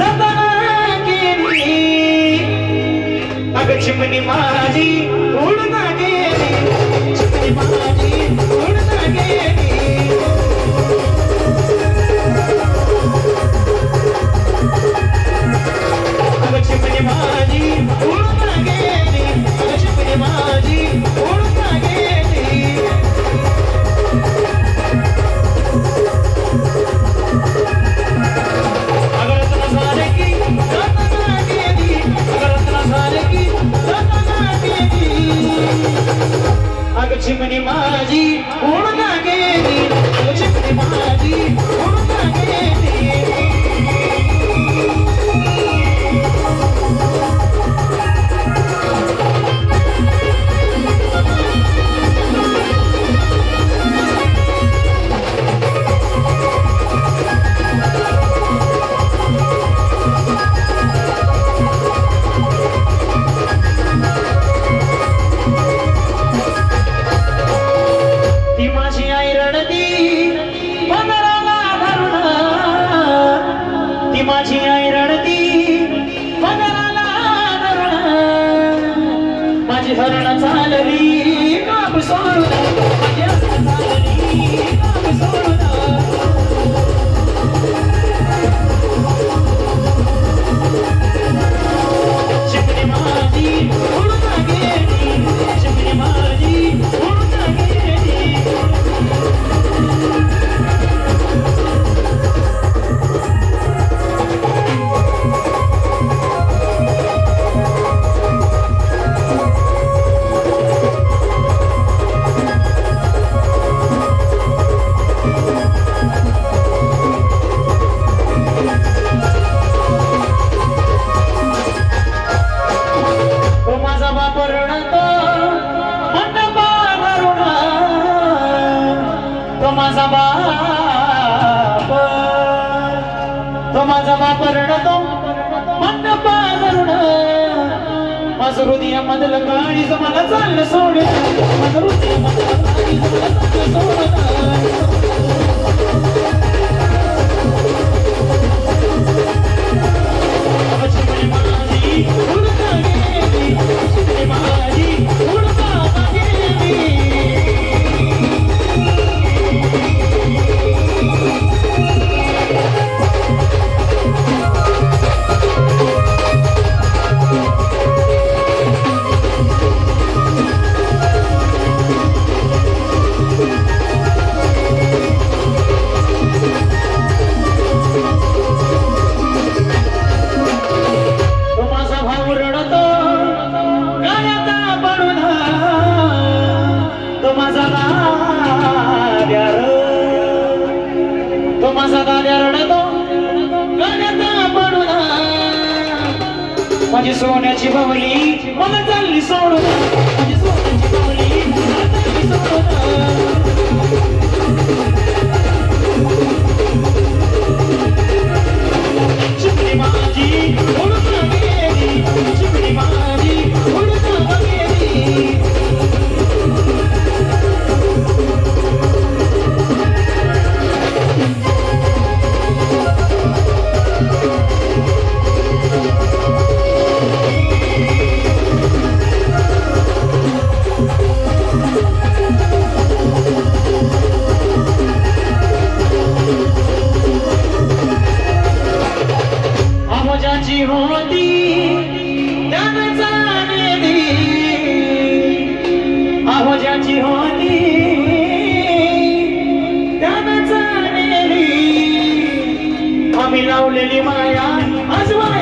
जपना केली. अगं चिमणी माझी दुश्मनी माझी कोण हरण चालली तो माझा बाप तो माझा बाप रडतो. मंडपा धरून माझं हृदय मधलं काळीच मला चाललं सोड. माझं हृदय मधलं काळीज मला चाललं सोडून माझा रडतो माझी सोन्याची बवली मला चालली सोडून. माझी सोन्याची बवली मला चालली सोडून. Lili Maya, Aswaya.